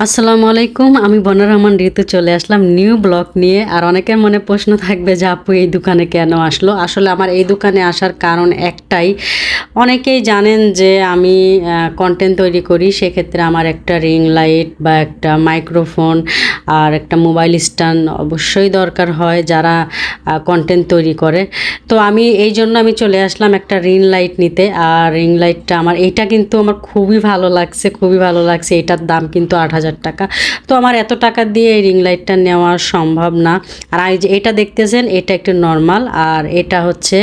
আসসালামু আলাইকুম, আমি বনার রহমান ঋতু চলে আসলাম নিউ ব্লগ নিয়ে। আর অনেকের মনে প্রশ্ন থাকবে যে আপু, এই দোকানে কেন আসলো? আসলে আমার এই দোকানে আসার কারণ একটাই, অনেকেই জানেন যে আমি কন্টেন্ট তৈরি করি, সেক্ষেত্রে আমার একটা রিং লাইট বা একটা মাইক্রোফোন আর একটা মোবাইল স্ট্যান্ড অবশ্যই দরকার হয় যারা কন্টেন্ট তৈরি করে। তো আমি, এই জন্য আমি চলে আসলাম একটা রিং লাইট নিতে। আর রিং লাইটটা আমার এইটা কিন্তু আমার খুবই ভালো লাগছে, খুবই ভালো লাগছে। এটার দাম কিন্তু আট হাজার হাজার টাকা। তো আমার এত টাকা দিয়ে এই রিং লাইটটা নেওয়া সম্ভব না। আর এই যে এটা দেখতেছেন, এটা একটু নর্মাল আর এটা হচ্ছে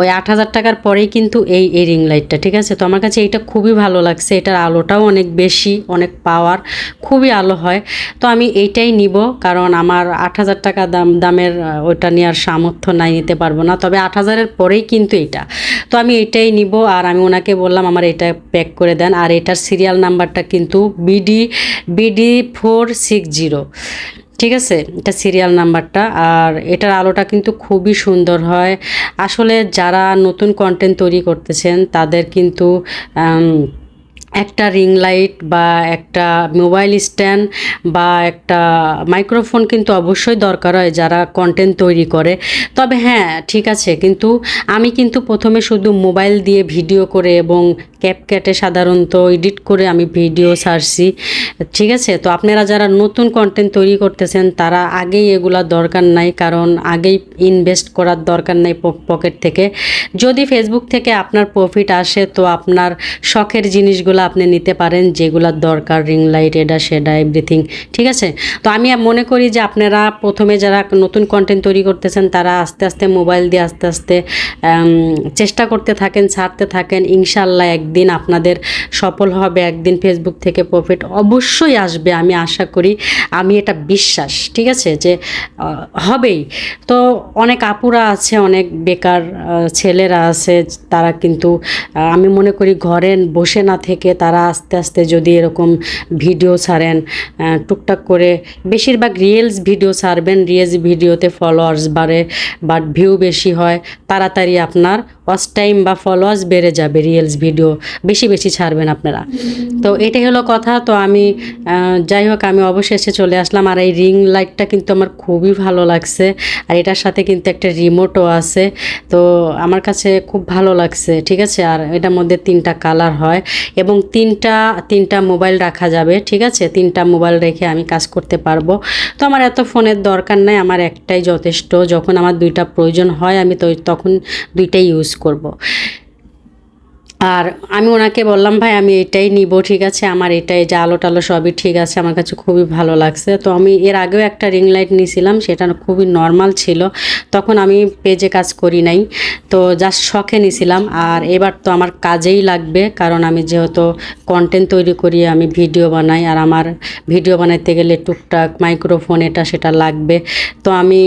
ওই আট হাজার টাকার পরেই কিন্তু এই এই রিং লাইটটা ঠিক আছে? তো আমার কাছে এইটা খুবই ভালো লাগছে। এটার আলোটাও অনেক বেশি, অনেক পাওয়ার খুবই আলো হয়। তো আমি এইটাই নিব, কারণ আমার আট হাজার টাকা দাম, দামের ওটা নেওয়ার সামর্থ্য নাই, নিতে পারব না। তবে আট হাজারের পরেই কিন্তু এটা তো আমি এটাই নিব, আর আমি ওনাকে বললাম, আমার এটা প্যাক করে দেন। আর এটার সিরিয়াল নাম্বারটা কিন্তু BD BD four six zero ঠিক আছে? এটা সিরিয়াল নাম্বারটা আর এটার আলোটা কিন্তু খুবই সুন্দর হয়। আসলে যারা নতুন কন্টেন্ট তৈরি করতেছেন, তাদের কিন্তু একটা রিং লাইট বা একটা মোবাইল স্ট্যান্ড বা একটা মাইক্রোফোন কিন্তু অবশ্যই দরকার হয় যারা কন্টেন্ট তৈরি করে। তবে হ্যাঁ ঠিক আছে। কিন্তু আমি কিন্তু প্রথমে শুধু মোবাইল দিয়ে ভিডিও করে এবং ক্যাপক্যাটে সাধারণত এডিট করে আমি ভিডিও ছাড়ছি। ঠিক আছে? তো আপনারা যারা নতুন কন্টেন্ট তৈরি করতেছেন, তারা আগেই এগুলা দরকার নাই, কারণ আগেই ইনভেস্ট করার দরকার নাই পকেট থেকে। যদি ফেসবুক থেকে আপনার প্রফিট আসে, তো আপনার শখের জিনিসগুলো আপনি নিতে পারেন যেগুলোর দরকার রিং লাইট এটা, সেটা এভরিথিং ঠিক আছে? তো আমি মনে করি যে আপনারা প্রথমে যারা নতুন কন্টেন্ট তৈরি করতেছেন, তারা আস্তে আস্তে মোবাইল দিয়ে আস্তে আস্তে চেষ্টা করতে থাকেন, ছাড়তে থাকেন। ইনশাল্লাহ একদিন আপনাদের সফল হবে, একদিন ফেসবুক থেকে প্রফিট অবশ্যই আসবে, আমি আশা করি, আমি এটা বিশ্বাস, ঠিক আছে? যে হবেই। তো অনেক আপুরা আছে, অনেক বেকার ছেলেরা আছে, তারা কিন্তু আমি মনে করি ঘরে বসে না থেকে তারা আস্তে আস্তে যদি এরকম ভিডিও ছাড়েন টুকটাক করে, বেশিরভাগ রিলস ভিডিও ছাড়বেন রিলস ভিডিওতে ফলোয়ার্স বাড়ে, বাট ভিউ বেশি হয় তাড়াতাড়ি আপনার ওয়াচ টাইম বা ফলোয়ার্স বেড়ে যাবে রিয়েলস ভিডিও বেশি বেশি ছাড়বেন আপনারা। তো এটাই হলো কথা। তো আমি যাই হোক, আমি অবশেষে চলে আসলাম। আর এই রিং লাইটটা কিন্তু আমার খুবই ভালো লাগছে। আর এটার সাথে কিন্তু একটা রিমোটও আছে। তো আমার কাছে খুব ভালো লাগছে, ঠিক আছে? আর এটার মধ্যে তিনটা কালার হয় এবং তিনটা তিনটা মোবাইল রাখা যাবে, ঠিক আছে? তিনটা মোবাইল রেখে আমি কাজ করতে পারব। তো আমার এত ফোনের দরকার নাই, আমার একটাই যথেষ্ট। যখন আমার দুইটা প্রয়োজন হয়, আমি তো তখন দুইটাই ইউজ করব। আর আমি ওনাকে বললাম, ভাই, আমি এটাই নিব, ঠিক আছে? আমার এটাই, যে আলো টালো সবই ঠিক আছে, আমার কাছে খুবই ভালো লাগছে। তো আমি এর আগেও একটা রিং লাইট নিয়েছিলাম, সেটা খুবই নর্মাল ছিল। তখন আমি পেজে কাজ করি নাই, তো জাস্ট শখে নিয়েছিলাম। আর এবার তো আমার কাজেই লাগবে, কারণ আমি যেহেতু কন্টেন্ট তৈরি করি, আমি ভিডিও বানাই, আর আমার ভিডিও বানাইতে গেলে টুকটাক মাইক্রোফোন এটা, সেটা লাগবে। তো আমি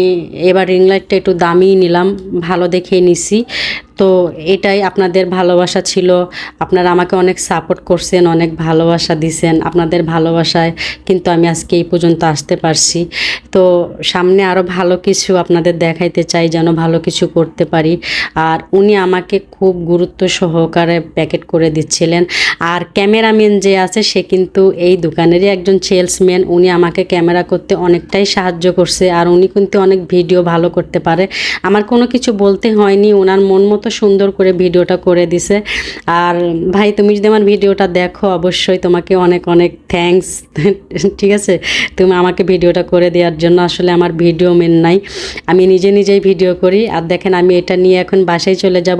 এবার রিং লাইটটা একটু দামিই নিলাম, ভালো দেখেই নিছি। তো এটাই আপনাদের ভালোবাসা ছিল। আপনারা আমাকে অনেক সাপোর্ট করছেন, অনেক ভালোবাসা দিছেন আপনাদের ভালোবাসায়, কিন্তু আমি আজকে এই পর্যন্ত আসতে পারছি। তো সামনে আরও ভালো কিছু আপনাদের দেখাইতে চাই, যেন ভালো কিছু করতে পারি। আর উনি আমাকে খুব গুরুত্ব সহকারে প্যাকেট করে দিচ্ছিলেন। আর ক্যামেরাম্যান যে আছে, সে কিন্তু এই দোকানেরই একজন সেলসম্যান উনি আমাকে ক্যামেরা করতে অনেকটাই সাহায্য করছে। আর উনি কিন্তু অনেক ভিডিও ভালো করতে পারে। আমার কোনো কিছু বলতে হয়নি ওনার মন মতো সুন্দর করে ভিডিওটা করে দিছে। আর ভাই, তুমি যদি আমার ভিডিওটা দেখো, অবশ্যই তোমাকে অনেক অনেক থ্যাংকস ঠিক আছে? তুমি আমাকে ভিডিওটা করে দেওয়ার জন্য আসলে আমার ভিডিও মেন নাই। আমি নিজে নিজেই ভিডিও করি। আর দেখেন, আমি এটা নিয়ে এখন বাসায় চলে যাব।